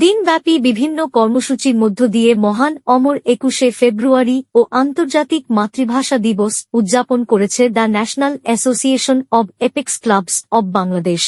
দেশব্যাপী বিভিন্ন কর্মসূচির মধ্য দিয়ে মহান অমর একুশে ফেব্রুয়ারি ও আন্তর্জাতিক মাতৃভাষা দিবস উদযাপন করেছে the national association of apex clubs of Bangladesh.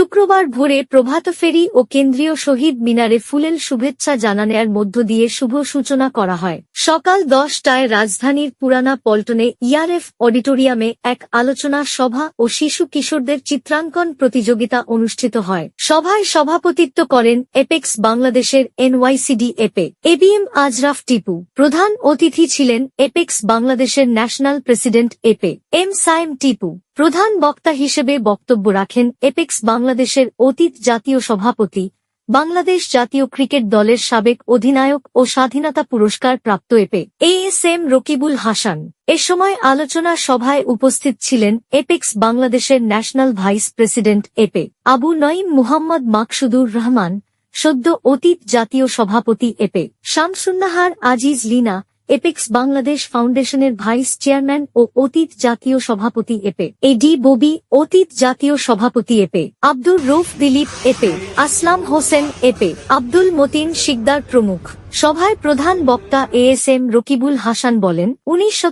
শুক্রবার ভোরে প্রভাত ফেরি ও কেন্দ্রীয় শহীদ মিনারে ফুলেল শুভেচ্ছা জানানোর মধ্য দিয়ে শুভ সূচনা করা হয়। সকাল দশটায় রাজধানীর পুরানা পল্টনে ইআরএফ অডিটোরিয়ামে এক আলোচনা সভা ও শিশু কিশোরদের চিত্রাঙ্কন প্রতিযোগিতা অনুষ্ঠিত হয়। সভায় সভাপতিত্ব করেন এপেক্স বাংলাদেশের এনওয়াইসিডি এপে। এবিএম আজরাফ টিপু। প্রধান অতিথি ছিলেন এপেক্স বাংলাদেশের ন্যাশনাল প্রেসিডেন্ট এপে। এম সাইম টিপু। প্রধান বক্তা হিসেবে বক্তব্য রাখেন এপেক্স বাংলাদেশের অতীত জাতীয় সভাপতি, বাংলাদেশ জাতীয় ক্রিকেট দলের সাবেক অধিনায়ক ও স্বাধীনতা পুরস্কার প্রাপ্ত এপে A S M Rakibul Hasan. এ সময় আলোচনা সভায় উপস্থিত ছিলেন Apex Bangladesh national vice president এপে Abu Naeem Muhammad Maksudur Rahman, সদ্য অতীত জাতীয় সভাপতি এপে শামসুন্নাহার আজিজ লিনা এপেক্স বাংলাদেশ ফাউন্ডেশনের ভাইস চেয়ারম্যান ও অতীত জাতীয় সভাপতি এপে। এডি ববি, অতীত জাতীয় সভাপতি এপে। আব্দুর রৌফ দিলীপ এপে। আসলাম হোসেন এপে। আব্দুল মতিন শিকদার প্রমুখ। সভায় প্রধান বক্তা A S M Rakibul Hasan বলেন, উনিশ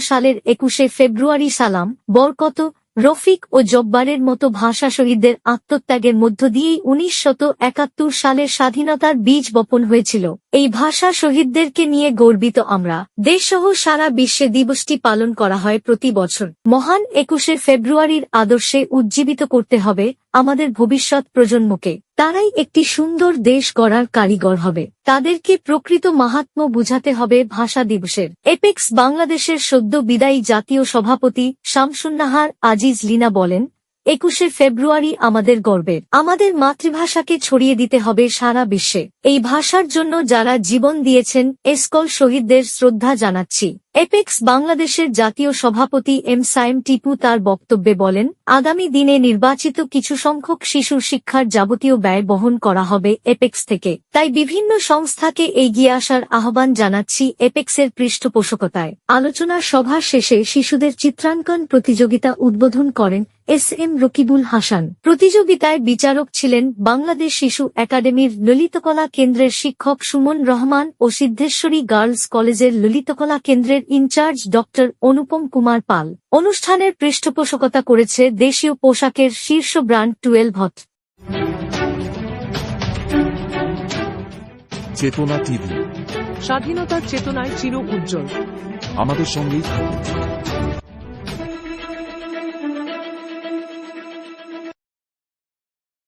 সালের একুশে ফেব্রুয়ারি সালাম, বরকত রফিক ও জব্বারের মতো ভাষা শহীদদের আত্মত্যাগের মধ্য দিয়েই উনিশ একাত্তর সালের স্বাধীনতার বীজ বপন হয়েছিল। এই ভাষা শহীদদেরকে নিয়ে গর্বিত আমরা। দেশসহ সারা বিশ্বে দিবসটি পালন করা হয় প্রতি বছর। মহান একুশে ফেব্রুয়ারির আদর্শে উজ্জীবিত করতে হবে আমাদের ভবিষ্যৎ প্রজন্মকে। তারাই একটি সুন্দর দেশ গড়ার কারিগর হবে। তাদেরকে প্রকৃত মাহাত্ম বুঝাতে হবে ভাষা দিবসের। এপেক্স বাংলাদেশের সদ্য বিদায়ী জাতীয় সভাপতি শামসুন্নাহার আজিজ লিনা বলেন, একুশে ফেব্রুয়ারি আমাদের গর্বের। আমাদের মাতৃভাষাকে ছড়িয়ে দিতে হবে সারা বিশ্বে। এই ভাষার জন্য যারা জীবন দিয়েছেন, এসকল শহীদদের শ্রদ্ধা জানাচ্ছি। এপেক্স বাংলাদেশের জাতীয় সভাপতি এম সাইম টিপু তার বক্তব্যে বলেন, আগামী দিনে নির্বাচিত কিছু সংখ্যক শিশুর শিক্ষার যাবতীয় ব্যয় বহন করা হবে এপেক্স থেকে। তাই বিভিন্ন সংস্থাকে এগিয়ে আসার আহ্বান জানাচ্ছি এপেক্সের পৃষ্ঠপোষকতায়। আলোচনা সভা শেষে শিশুদের চিত্রাঙ্কন প্রতিযোগিতা উদ্বোধন করেন এস এম রকিবুল হাসান। প্রতিযোগিতায় বিচারক ছিলেন বাংলাদেশ শিশু একাডেমির ললিতকলা কেন্দ্রের শিক্ষক সুমন রহমান ও সিদ্ধেশ্বরী গার্লস কলেজের ললিতকলা কেন্দ্রের ইনচার্জ ডক্টর অনুপম কুমার পাল অনুষ্ঠানের পৃষ্ঠপোষকতা করেছে দেশীয় পোশাকের শীর্ষ ব্র্যান্ড টুয়েলভ হট চেতনা টিভি। স্বাধীনতার চেতনায় চির উজ্জ্বল। আমাদের সঙ্গেই থাকুন।